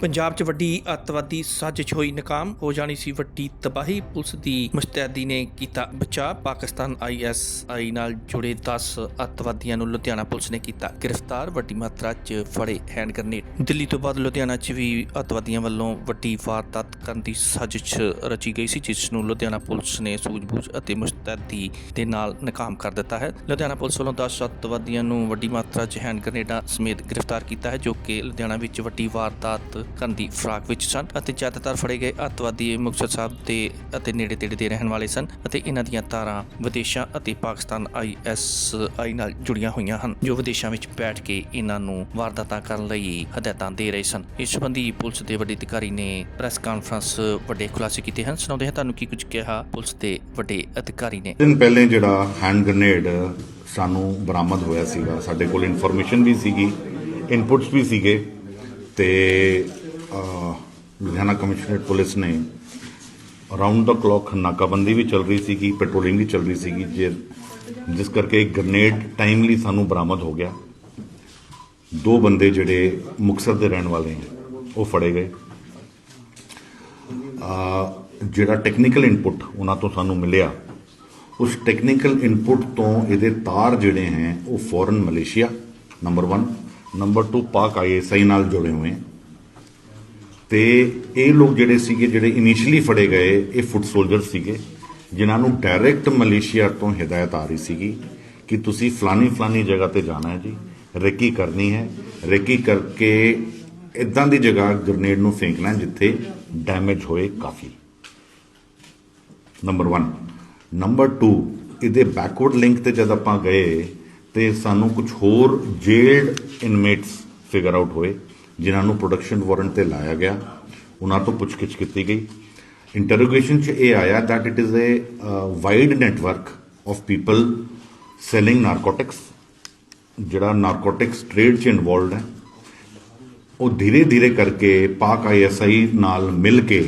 ਪੰਜਾਬ 'ਚ ਵੱਡੀ ਅੱਤਵਾਦੀ ਸਾਜ਼ਿਸ਼ ਹੋਈ, ਨਾਕਾਮ ਹੋ ਜਾਣੀ ਸੀ ਵੱਡੀ ਤਬਾਹੀ। ਪੁਲਿਸ ਦੀ ਮੁਸਤੈਦੀ ਨੇ ਕੀਤਾ ਬਚਾਅ। ਪਾਕਿਸਤਾਨ ਆਈਐਸਆਈ ਨਾਲ ਜੁੜੇ 10 ਅੱਤਵਾਦੀਆਂ ਨੂੰ ਲੁਧਿਆਣਾ ਪੁਲਿਸ ਨੇ ਕੀਤਾ ਗ੍ਰਿਫਤਾਰ। ਵੱਡੀ ਮਾਤਰਾ 'ਚ ਫੜੇ ਹੈਂਡ ਗ੍ਰਨੇਡ। ਦਿੱਲੀ ਤੋਂ ਬਾਅਦ ਲੁਧਿਆਣਾ 'ਚ ਵੀ ਅੱਤਵਾਦੀਆਂ ਵੱਲੋਂ ਵੱਡੀ ਵਾਰਦਾਤ ਕਰਨ ਦੀ ਸਾਜ਼ਿਸ਼ ਰਚੀ ਗਈ ਸੀ, ਜਿਸ ਨੂੰ ਲੁਧਿਆਣਾ ਪੁਲਿਸ ਨੇ ਸੂਝ-ਬੂਝ ਅਤੇ ਮੁਸਤੈਦੀ ਦੇ ਨਾਲ ਨਾਕਾਮ ਕਰ ਦਿੱਤਾ ਹੈ। ਲੁਧਿਆਣਾ ਪੁਲਿਸ ਵੱਲੋਂ 10 ਅੱਤਵਾਦੀਆਂ ਨੂੰ ਵੱਡੀ ਮਾਤਰਾ 'ਚ ਹੈਂਡ ਗ੍ਰਨੇਡਾਂ ਸਮੇਤ ਗ੍ਰਿਫਤਾਰ ਕੀਤਾ ਹੈ, ਜੋ ਕਿ ਲੁਧਿਆਣਾ ਵਿੱਚ ਵੱਡੀ ਵਾਰਦਾਤ ਕਰਨ ਦੀ ਫਰਾਕ ਵਿੱਚ ਸਨ ਅਤੇ ਜ਼ਿਆਦਾਤਰ ਫੜੇ ਗਏ ਅੱਤਵਾਦੀ ਮੁਕਤਸਰ ਸਾਹਿਬ ਦੇ ਅਤੇ ਨੇੜੇ ਤੇੜੇ ਦੇ ਰਹਿਣ ਵਾਲੇ ਸਨ ਅਤੇ ਇਹਨਾਂ ਦੀਆਂ ਤਾਰਾਂ ਵਿਦੇਸ਼ਾਂ ਅਤੇ ਪਾਕਿਸਤਾਨ ਆਈਐਸਆਈ ਨਾਲ ਜੁੜੀਆਂ ਹੋਈਆਂ ਹਨ, ਜੋ ਵਿਦੇਸ਼ਾਂ ਵਿੱਚ ਬੈਠ ਕੇ ਇਹਨਾਂ ਨੂੰ ਵਾਰਦਾਤਾਂ ਕਰਨ ਲਈ ਹਦਾਇਤਾਂ ਦੇ ਰਹੇ ਸਨ। ਇਸ ਸੰਬੰਧੀ ਪੁਲਿਸ ਦੇ ਵੱਡੇ ਅਧਿਕਾਰੀ ਨੇ ਪ੍ਰੈਸ ਕਾਨਫਰੰਸ ਵੱਡੇ ਖੁਲਾਸੇ ਕੀਤੇ ਹਨ। ਸੁਣਾਉਂਦੇ ਹਾਂ, ਤੁਹਾਨੂੰ ਕੀ ਕੁਝ ਕਿਹਾ ਪੁਲਿਸ ਦੇ ਵੱਡੇ ਅਧਿਕਾਰੀ ਨੇ। ਦਿਨ ਪਹਿਲੇ ਜਿਹੜਾ ਹੈਂਡ ਗ੍ਰਨੇਡ ਸਾਨੂੰ ਬਰਾਮਦ ਹੋਇਆ ਸੀਗਾ, ਸਾਡੇ ਕੋਲ ਇਨਫੋਰਮੇਸ਼ਨ ਵੀ ਸੀਗੀ, ਇਨਪੁਟਸ ਵੀ ਸੀਗੇ ਤੇ ਲੁਧਿਆਣਾ ਕਮਿਸ਼ਨਰੇਟ ਪੁਲਿਸ ਨੇ ਅਰਾਊਂਡ ਦਾ ਕਲੌਕ ਨਾਕਾਬੰਦੀ ਵੀ ਚੱਲ ਰਹੀ ਸੀਗੀ ਪੈਟਰੋਲਿੰਗ ਵੀ ਚੱਲ ਰਹੀ ਸੀਗੀ, ਜੇ ਜਿਸ ਕਰਕੇ ਇੱਕ ਗ੍ਰਨੇਡ ਟਾਈਮਲੀ ਸਾਨੂੰ ਬਰਾਮਦ ਹੋ ਗਿਆ। ਦੋ ਬੰਦੇ ਜਿਹੜੇ ਮੁਕਤਸਰ ਦੇ ਰਹਿਣ ਵਾਲੇ ਨੇ, ਉਹ ਫੜੇ ਗਏ। ਅਹ, ਜਿਹੜਾ ਟੈਕਨੀਕਲ ਇਨਪੁਟ ਉਹਨਾਂ ਤੋਂ ਸਾਨੂੰ ਮਿਲਿਆ, ਉਸ ਟੈਕਨੀਕਲ ਇਨਪੁਟ ਤੋਂ ਇਹਦੇ ਤਾਰ ਜਿਹੜੇ ਹੈ, ਉਹ ਫੋਰਨ ਮਲੇਸ਼ੀਆ ਨੰਬਰ 1 ਨੰਬਰ 2 ਪਾਕ ਆਈਐਸਆਈ ਨਾਲ ਜੁੜੇ ਹੋਏ। ਹੈ ਤੇ ਇਹ ਲੋਕ ਜਿਹੜੇ ਸੀਗੇ, ਜਿਹੜੇ ਇਨੀਸ਼ੀਅਲੀ ਫੜੇ ਗਏ, ਇਹ ਫੁੱਟ ਸੋਲਜਰ ਸੀਗੇ, ਜਿਨ੍ਹਾਂ ਨੂੰ ਡਾਇਰੈਕਟ ਮਲੇਸ਼ੀਆ ਤੋਂ ਹਦਾਇਤ ਆ ਰਹੀ ਸੀਗੀ ਕਿ ਤੁਸੀਂ ਫਲਾਨੀ ਫਲਾਨੀ ਜਗ੍ਹਾ ਤੇ ਜਾਣਾ ਹੈ ਜੀ, ਰੇਕੀ ਕਰਨੀ ਹੈ। ਰੇਕੀ ਕਰਕੇ ਇਦਾਂ ਦੀ ਜਗ੍ਹਾ ਗ੍ਰਨੇਡ ਨੂੰ ਫੇਂਕਣਾ ਜਿੱਥੇ ਡੈਮੇਜ ਹੋਏ ਕਾਫੀ। ਨੰਬਰ 1 ਨੰਬਰ 2 ਇਹਦੇ ਬੈਕਵਰਡ ਲਿੰਕ ਤੇ ਜਦ ਆਪਾਂ ਗਏ ਤੇ ਸਾਨੂੰ ਕੁਝ ਹੋਰ ਜੇਲਡ ਇਨਮੇਟਸ ਫਿਗਰ ਆਊਟ ਹੋਏ, ਜਿਨ੍ਹਾਂ ਨੂੰ ਪ੍ਰੋਡਕਸ਼ਨ ਵਾਰੰਟ ਤੇ ਲਾਇਆ ਗਿਆ। ਉਹਨਾਂ ਤੋਂ ਪੁੱਛਗਿੱਛ ਕੀਤੀ ਗਈ। ਇੰਟਰੋਗੇਸ਼ਨ 'ਚ ਇਹ ਆਇਆ that it is a wide network of people selling narcotics ਜਿਹੜਾ ਨਾਰਕੋਟਿਕਸ ਟ੍ਰੇਡ 'ਚ ਇਨਵੋਲਡ ਹੈ। ਉਹ ਧੀਰੇ ਧੀਰੇ ਕਰਕੇ ਪਾਕ ਆਈਐਸਆਈ ਨਾਲ ਮਿਲ ਕੇ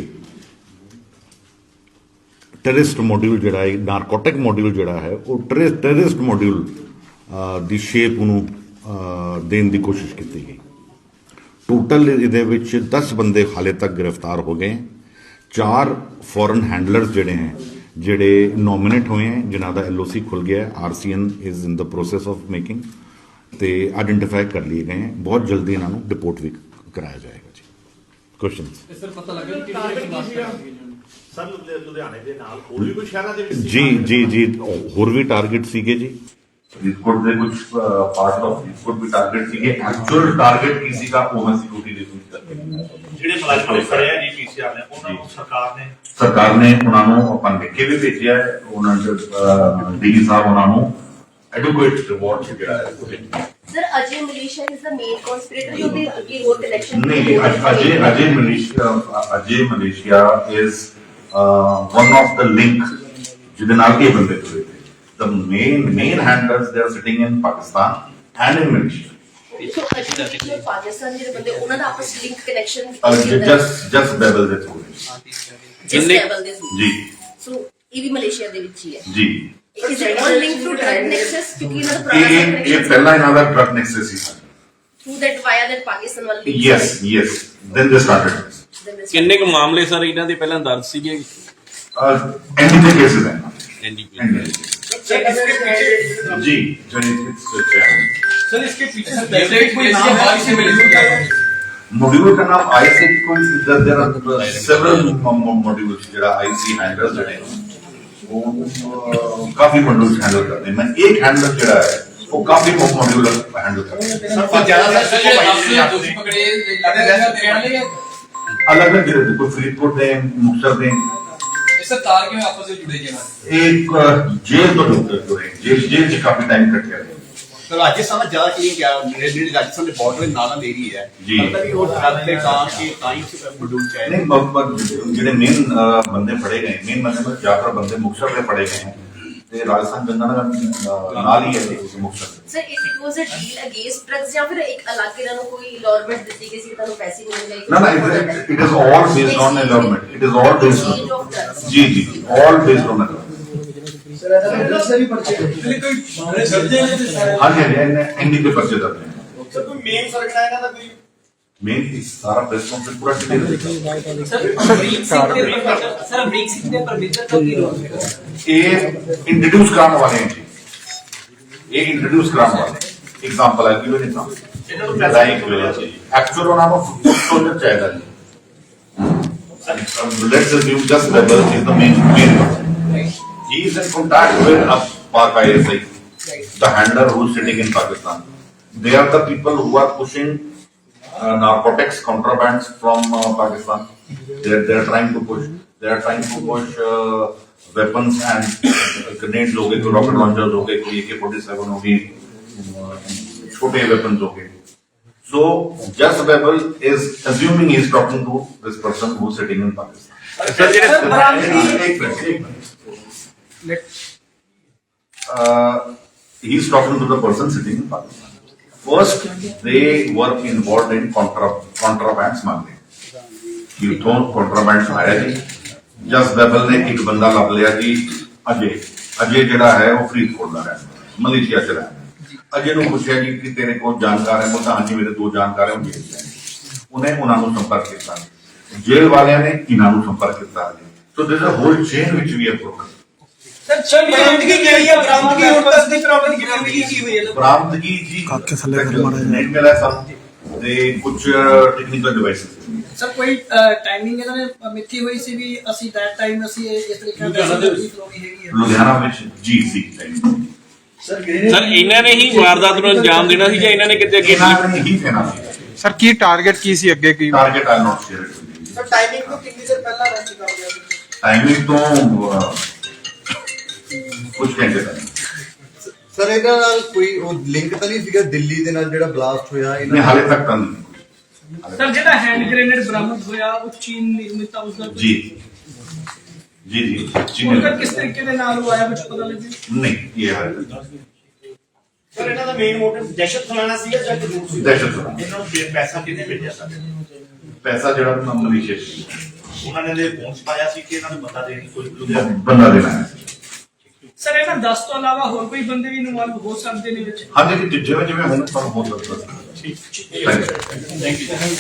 ਟੈਰਰਿਸਟ ਮੋਡਿਊਲ ਜਿਹੜਾ ਹੈ ਨਾਰਕੋਟਿਕ ਮੋਡਿਊਲ ਜਿਹੜਾ ਹੈ, ਉਹ ਟੈਰਰਿਸਟ ਮੋਡਿਊਲ ਦੀ ਸ਼ੇਪ ਨੂੰ ਦੇਣ ਦੀ ਕੋਸ਼ਿਸ਼ ਕੀਤੀ ਗਈ। ਟੋਟਲ ਇਹਦੇ ਵਿੱਚ 10 ਬੰਦੇ ਹਾਲੇ ਤੱਕ ਗ੍ਰਿਫਤਾਰ ਹੋ ਗਏ। ਚਾਰ ਫੋਰਨ ਹੈਂਡਲਰਸ ਜਿਹੜੇ ਹੈ ਜਿਹੜੇ ਨੋਮੀਨੇਟ ਹੋਏ ਹੈ ਜਿਨ੍ਹਾਂ ਦਾ ਐਲਓਸੀ ਖੁੱਲ ਗਿਆ ਹੈ। RCN is in the process of making ਤੇ ਆਇਡੈਂਟੀਫਾਈ ਕਰ ਲਏ ਗਏ ਹੈ। ਬਹੁਤ ਜਲਦੀ ਇਹਨਾਂ ਨੂੰ ਡਿਪੋਰਟ ਵੀ ਕਰਾਇਆ ਜਾਏਗਾ ਜੀ। ਕੁਐਸਚਨਸ ਸਰ ਪਤਾ ਲੱਗਾ ਕਿ ਸਰ ਲੁਧਿ- ਲੁਧਿਆਣੇ ਦੇ ਨਾਲ ਹੋਰ ਵੀ ਕੋਈ ਸ਼ਹਿਰਾਂ ਦੇ ਵਿੱਚ ਸੀ? ਜੀ ਜੀ ਜੀ ਹੋਰ ਵੀ ਟਾਰਗੇਟ ਸੀਗੇ ਜੀ। ਫਰੀਦਕੋਟ ਦੇ ਕੁਝ ਪਾਰਟ ਆਫ ਫਰੀਦਕੋਟ ਵੀ ਟਾਰਗੇਟ ਸੀਗੇ। ਐਕਚੁਅਲ ਟਾਰਗੇਟ ਕੀ ਸੀਗਾ ਉਹ ਮੈਂ ਸਿਕਿਉਰਿਟੀ ਦੇ ਵਿੱਚ ਕਰਕੇ ਜਿਹੜੇ ਮੁਲਾਜ਼ਮ ਫੜੇ ਆ ਜੀ ਪੀਸੀਆਰ ਨੇ ਉਹਨਾਂ ਨੂੰ ਸਰਕਾਰ ਨੇ ਸਰਕਾਰ ਨੇ ਉਹਨਾਂ ਨੂੰ ਆਪਾਂ ਲਿਖ ਕੇ ਵੀ ਭੇਜਿਆ ਉਹਨਾਂ ਦੇ ਡੀਜੀ ਸਾਹਿਬ ਉਹਨਾਂ ਨੂੰ ਐਡੁਕੇਟ ਰਿਵਾਰਡ ਜਿਹੜਾ ਹੈ। Sir Ajay Malaysia is the main conspirator ਜੋ ਕਿ ਅੱਗੇ ਹੋਰ ਕਨੈਕਸ਼ਨ ਨਹੀਂ ਅਜ- Ajay Malaysia Ajay Malaysia is one of the link ਜਿਹਦੇ ਨਾਲ ਇਹ ਬੰਦੇ the the main main handlers they are sitting in Pakistan and in Malaysia. So Ajay Malaysia Pakistan ਜਿਹੜੇ ਬੰਦੇ ਉਹਨਾਂ ਦਾ ਆਪਸ link connection Uh, just just bevel the students. ਕਿੰਨੇ ਜੀ ਸੋ ਇਹ ਵੀ ਮਲੇਸ਼ੀਆ ਦੇ ਵਿੱਚ ਹੀ ਹੈ ਜੀ is it all link through drug nexus ਕਿਉਂਕਿ ਇਹਨਾਂ ਦਾ ਇਹ ਇਹ ਇਹ ਪਹਿਲਾ ਇਹਨਾਂ ਦਾ drug nexus C through that via that Pakistan wall link yes yes then they started ਕਿੰਨੇ ਕੁ ਮਾਮਲੇ ਸਰ ਇਹਨਾਂ ਦੇ ਪਹਿਲਾਂ ਦਰਜ ਸੀਗੇ? ਐਂਡੀ ਦੇ ਕੇਸਿਸ ਹੈ ਸਰ ਇਸਕੇ ਪਿੱਛੇ ਜੀ ਜੋ ਇਟਸ सर इसके पीछे से पैसे कोई नाम बाहर से मिले ਮੋਡਿਊਲ ਦਾ ਨਾਮ ਆਈਸੀ ਕੋਈ देयर आर सेवरल ਮੋਡਿਊਲਸ ਜਿਹੜਾ ਆਈਸੀ ਹੈਂਡਲਰ ਜਿਹੜੇ ਨੇ, ਉਹ ਅਹ, ਕਾਫੀ ਮੋਡਿਊਲਸ ਹੈਂਡਲ ਕਰਦੇ ਨੇ ਮੈਂ ਇੱਕ ਹੈਂਡਲਰ ਜਿਹੜਾ ਹੈ ਉਹ ਕਾਫੀ ਮੋਡਿਊਲ ਹੈਂਡਲ ਕਰਦਾ ਹੈ ਸਰ ਪਰ ਜ਼ਿਆਦਾ ਸਰ सर ये आपसे दोषी पकड़े लगे रहने वाले ਅਲੱਗ ਅਲੱਗ ਜਿਹੜੇ ਕੋਈ ਫਰੀਦਕੋਟ ਦੇ ਮੁਕਤਸਰ ਦੇ सर तार के आपस में जुड़े जी ਇੱਕ ਅਹ, ਜੇਲ੍ਹ ਤੋਂ ਡਾਕਟਰ ਜੁੜੇ ਜੇਲ੍ਹ ਜੇਲ੍ਹ ਚ ਕਾਫੀ ਟਾਈਮ ਕੱਟਿਆ ਗਿਆ ਤਾਂ ਰਾਜਸਥਾਨ ਨਾਲ ਜ਼ਿਆਦਾ ਕੀ ਗਿਆ ਜਿਹੜੇ ਜਿਹੜੇ ਰਾਜਸਥਾਨ ਦੇ ਬਾਰਡਰ ਦੇ ਨਾਲ ਨਾਲ ਏਰੀਆ ਹੈ ਜੀ। ਮਤਲਬ ਕਿ ਉਹ ਹੱਦ ਦੇ ਕਾਂ ਕੇ ਤਾਂ ਹੀ ਮਡੂਲ ਚਾਹੀਦਾ ਨਹੀਂ ਬ- ਬ- ਜਿਹੜੇ ਮੇਨ ਬੰਦੇ ਫੜੇ ਗਏ ਮੇਨ ਬੰਦੇ ਮਤਲਬ ਜ਼ਿਆਦਾਤਰ ਬੰਦੇ ਮੁਕਤਸਰ ਦੇ ਫੜੇ ਗਏ ਹੈ ਤੇ ਰਾਜਸਥਾਨ ਗੰਗਾਨਗਰ ਅਹ, ਨਾਲ ਹੀ ਹੈ ਜੀ Muktsar sir if it was a deal against drugs ਜਾਂ ਫਿਰ ਇੱਕ ਅਲੱਗ ਇਹਨਾਂ ਨੂੰ ਕੋਈ ਲੋਰਮੈਂਟ ਦਿੱਤੀ ਗਈ ਸੀ ਕਿ ਤੁਹਾਨੂੰ ਪੈਸੇ ਮਿਲਣਗੇ ਨਾ ਨਾ it it is all based on allotment it is all based Exchange of drugs. ਜੀ ਜੀ ਆਲ ਬੇਸਡ ਔਨ ਹਾਂਜੀ ਹਾਂਜੀ ਇੰਨੇ ਇੰਨੀ ਦੇ ਪਰਚੇ ਦਰਜ ਹੈ ਸਰ ਕੋਈ ਮੇਨ ਸਰਗਨਾ ਇਹਨਾਂ ਦਾ ਕੋਈ ਮੇਨ ਸਾਰਾ ਪ੍ਰੈਸ ਕਾਨਫਰੰਸ ਪੂਰਾ ਡਿਟੇਲ ਸਰ ਅਮਰੀਕ ਸਿੰਘ ਦੇ ਪਰਮਿਟਰ ਸਰ ਅਮਰੀਕ ਸਿੰਘ ਦੇ ਪਰਮਿਟਰ ਦਾ ਕੀ ਰੋਲ ਹੈ ਇਹ ਇੰਟਰੋਡਿਊਸ ਕਰਾਉਣ ਵਾਲੇ ਹੈ ਜੀ ਇਹ ਇੰਟਰੋਡਿਊਸ ਕਰਾਉਣ ਵਾਲੇ ਐਗਜ਼ਾਮਪਲ ਹੈ ਕਿਵੇਂ ਨਹੀਂ ਇਹਨਾਂ ਨੂੰ ਪੈਸਾ ਨਹੀਂ ਮਿਲਿਆ ਸੀ ਐਕਚੁਅਲ ਉਹਨਾਂ ਨੂੰ ਸੋਲਰ ਚਾਹੀਦਾ ਜੀ Um, let's assume just Weber is the main main person. He is in contact with a Pak ISI, the handler who is sitting in Pakistan. They are the people who are pushing uh, narcotics contrabands from uh, Pakistan. They're, they're trying to push. They're trying to push uh, weapons and uh, grenades हो rocket launchers हो AK-47 हो गई, uh, छोटे weapons हो So Just Babel is assuming he's talking to this person who's sitting in Pakistan. Sir, एक minute, एक minute. Uh, he's talking to the person sitting in Pakistan. First, they were involved in contra contraband smuggling. ਕਿ ਉਥੋਂ ਕੰਟਰਾਬੈਂਡ ਆਇਆ ਜੀ ਜਸ ਬੈਬਲ ਨੇ ਇੱਕ ਬੰਦਾ ਲੱਭ ਲਿਆ ਜੀ ਅਜੇ ਅਜੇ ਜਿਹੜਾ ਹੈ ਉਹ ਫਰੀਦਕੋਟ ਦਾ ਰਹਿਣ ਹੈ, ਮਲੇਸ਼ੀਆ ਚ ਰਹਿੰਦਾ ਹੈ। ਅਜੇ ਨੂੰ ਪੁੱਛਿਆ ਜੀ ਕਿ ਤੇਰੇ ਕੋਲ ਜਾਣਕਾਰ ਹੈ ਬੋਲਦਾ ਹਾਂਜੀ ਮੇਰੇ ਦੋ ਜਾਣਕਾਰ ਹੈ ਉਹ ਜੇਲ੍ਹ ਚ ਹੈ ਉਹਨੇ ਉਹਨਾਂ ਨੂੰ ਸੰਪਰਕ ਕੀਤਾ ਜੇਲ੍ਹ ਵਾਲਿਆਂ ਨੇ ਇਹਨਾਂ ਨੂੰ ਸੰਪਰਕ ਕੀਤਾ ਜੀ ਸੋ ਦਿਸ ਅ ਹੋਲ ਚੇਨ ਵਿਚ ਵੀ ਹੈ ਬ੍ਰੋਕਨ ਸਰ ਬਰਾਮਦਗੀ ਕੀ ਹੋਈ ਹੈ ਬਰਾਮਦਗੀ ਹੁਣ ਤੱਕ ਦੀ ਬਰਾਮਦਗੀ ਕੀ ਹੋਈ ਹੈ? ਬਰਾਮਦਗੀ ਜੀ ਨਹੀਂ ਮਿਲਿਆ ਸਾਨੂੰ ਤੇ ਕੁਝ ਟੈਕਨੀਕਲ ਡਿਵਾਈਸਸ ਸਰ ਕੋਈ ਟਾਈਮਿੰਗ ਇਹਨਾਂ ਨੇ ਮਿੱਥੀ ਹੋਈ ਸੀ ਵੀ ਅਸੀਂ ਦੈਟ ਟਾਈਮ ਅਸੀਂ ਇਸ ਤਰੀਕੇ ਨਾਲ ਲੁਧਿਆਣਾ ਵਿੱਚ। ਜੀ ਸੀ। ਸਰ ਇਹਨਾਂ ਨੇ ਹੀ ਵਾਰਦਾਤ ਨੂੰ ਅੰਜਾਮ ਦੇਣਾ ਸੀ ਜਾਂ ਇਹਨਾਂ ਨੇ ਕਿਤੇ ਅੱਗੇ ਹੀ ਕਹਿਣਾ ਸੀ। ਸਰ ਕੀ ਟਾਰਗੇਟ ਕੀ ਸੀ ਅੱਗੇ ਕੀ target are not share sir timing ਤੋਂ ਕਿੰਨੀ ਦੇਰ ਪਹਿਲਾਂ ਰੈਸਟ ਕਰ ਗਿਆ ਸੀ ਟਾਈਮਿੰਗ ਤੋਂ ਕੁਝ ਘੰਟੇ ਤੱਕ ਸਰ ਇਹਦਾ ਨਾਲ ਕੋਈ ਉਹ ਲਿੰਕ ਤਾਂ ਨਹੀਂ ਸੀਗਾ ਦਿੱਲੀ ਦੇ ਨਾਲ ਜਿਹੜਾ ਬਲਾਸਟ ਹੋਇਆ ਨਹੀਂ ਹਾਲੇ ਤੱਕ ਤਾਂ ਨਹੀਂ। ਸਰ ਜਿਹੜਾ ਹੈਂਡ ਗ੍ਰੇਨੇਡ ਬਰਾਮਦ ਹੋਇਆ ਉਹ ਚੀਨ ਨਿਰਮਿਤ ਆ ਉਸਦਾ ਜੀ। ਜੀ ਜੀ ਜੀ ਉਹਦਾ ਕਿਸ ਤਰੀਕੇ ਦੇ ਨਾਲ ਉਹ ਆਇਆ ਕੁਝ ਪਤਾ ਲੱਗੇ? ਨਹੀਂ ਇਹ ਹਾਲੇ ਤੱਕ ਸਰ ਇਹਨਾਂ ਦਾ ਮੇਨ ਮੋਟਿਵ ਦਹਿਸ਼ਤ ਫੈਲਾਣਾ ਸੀਗਾ ਜਾਂ ਜਰੂਰ ਸੀ ਦਹਿਸ਼ਤ ਫੈਲਾਉਣਾ। ਇਹਨਾਂ ਨੂੰ ਪੇ- ਪੈਸਾ ਕਿੰਨੇ ਭੇਜਿਆ ਸਰ? ਪੈਸਾ ਜਿਹੜਾ ਮਲੇਸ਼ੀਆ ਚ ਉਹਨਾਂ ਨੇ ਦੇ ਫੋਨ ਪਾਇਆ ਸੀ ਕਿ ਇਹਨਾਂ ਨੂੰ ਬੰਦਾ ਦੇਣ ਕੋਈ ਬੰਦਾ ਦੇਣਾ ਹੈ। ਸਰ ਇਹਨਾਂ 10 ਤੋਂ ਇਲਾਵਾ ਹੋਰ ਕੋਈ ਬੰਦੇ ਵੀ ਇਨਵੋਲਵ ਹੋ ਸਕਦੇ ਨੇ ਵਿੱਚ। ਹਾਂਜੀ ਜੀ ਜਿਵੇਂ ਜਿਵੇਂ ਹੁਣ ਤੁਹਾਨੂੰ ਬਹੁਤ ਲੱਗਦਾ ਠੀਕ। Thank you thank you